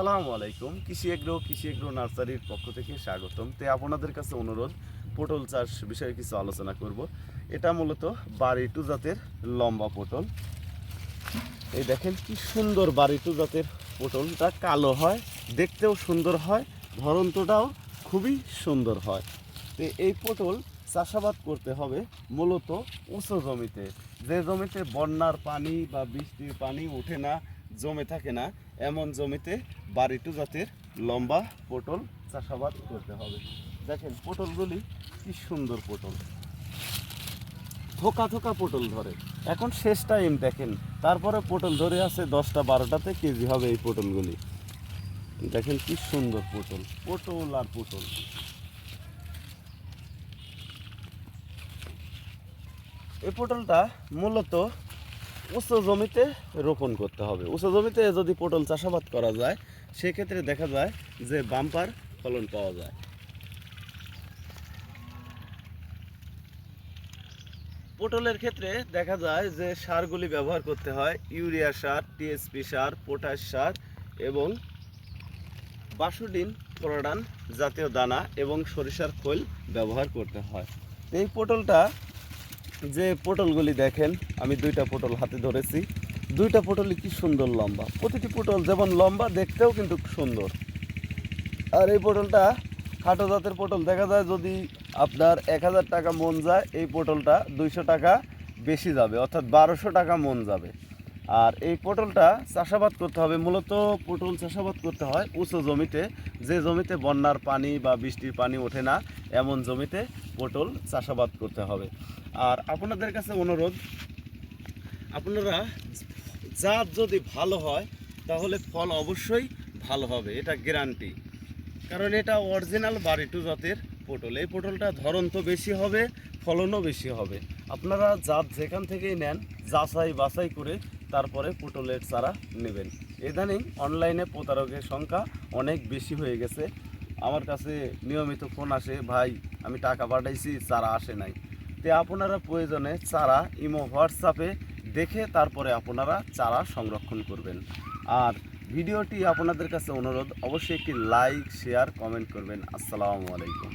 আসসালামু আলাইকুম। কৃষি এগ্রো কৃষি এগ্রো নার্সারির পক্ষ থেকে স্বাগতম। তে আপনাদের কাছে অনুরোধ, পটল চাষ বিষয়ে কিছু আলোচনা করব। এটা মূলত বাড়িটু জাতের লম্বা পটল। এই দেখেন কি সুন্দর বাড়িটু জাতের পটলটা কালো হয়, দেখতেও সুন্দর হয়, ধরন্তটাও খুবই সুন্দর হয়। তো এই পটল চাষাবাদ করতে হবে মূলত উঁচু জমিতে। যে জমিতে বন্যার পানি বা বৃষ্টির পানি ওঠে না, জমে থাকে না এমন জমিতে বাড়িটু জাতের লম্বা পটল চাষাবাদ করতে হবে। দেখেন পটলগুলি কি সুন্দর পটল। থোকা থোকা পটল ধরে। এখন শেষ টাইম দেখেন। তারপরে পটল ধরে আছে দশটা বারোটাতে কেজি হবে এই পটলগুলি। দেখেন কি সুন্দর পটল পটল আর পটল। এই পটলটা মূলত উঁচু জমিতে রোপণ করতে হবে। উঁচু জমিতে যদি পটল চাষাবাদ করা যায়, সেক্ষেত্রে দেখা যায় যে বাম্পার ফলন পাওয়া যায়। পটলের ক্ষেত্রে দেখা যায় যে সারগুলি ব্যবহার করতে হয়, ইউরিয়া সার, টিএসপি সার, পটাশ সার এবং বাসুডিন প্রোডান জাতীয় দানা এবং সরিষার খোল ব্যবহার করতে হয়। এই পটলটা যে পটলগুলি দেখেন, আমি দুইটা পটল হাতে ধরেছি। দুইটা পটলই কি সুন্দর লম্বা। প্রতিটি পটল যেমন লম্বা, দেখতেও কিন্তু সুন্দর। আর এই পটলটা খাটো জাতের পটল। দেখা যায় যদি আপনার এক হাজার টাকা মন যায়, এই পটলটা দুইশো টাকা বেশি যাবে, অর্থাৎ বারোশো টাকা মন যাবে। আর এই পটলটা চাষাবাদ করতে হবে। মূলত পটল চাষাবাদ করতে হয় উঁচু জমিতে। যে জমিতে বন্যার পানি বা বৃষ্টির পানি ওঠে না, এমন জমিতে পটল চাষাবাদ করতে হবে। আর আপনাদের কাছে অনুরোধ, আপনারা জাত যদি ভালো হয়, তাহলে ফল অবশ্যই ভালো হবে, এটা গ্যারান্টি কারণ এটা অরিজিনাল বাড়িটু জাতের পটল। এই পটলটা ধরন তো বেশি হবে, ফলনও বেশি হবে। আপনারা জাত যেখান থেকেই নেন যাচাই বাছাই করে তারপরে পটলের চারা নেবেন। ইদানিং অনলাইনে প্রতারকের সংখ্যা অনেক বেশি হয়ে গেছে। আমার কাছে নিয়মিত ফোন আসে, ভাই, আমি টাকা পাঠাইছি, চারা আসে নাই। তে আপনারা প্রয়োজনে চারা ইমো, হোয়াটসঅ্যাপে দেখে তারপরে আপনারা চারা সংরক্ষণ করবেন। আর ভিডিওটি আপনাদের কাছে অনুরোধ, অবশ্যই একটি লাইক, শেয়ার, কমেন্ট করবেন। আসসালামু আলাইকুম।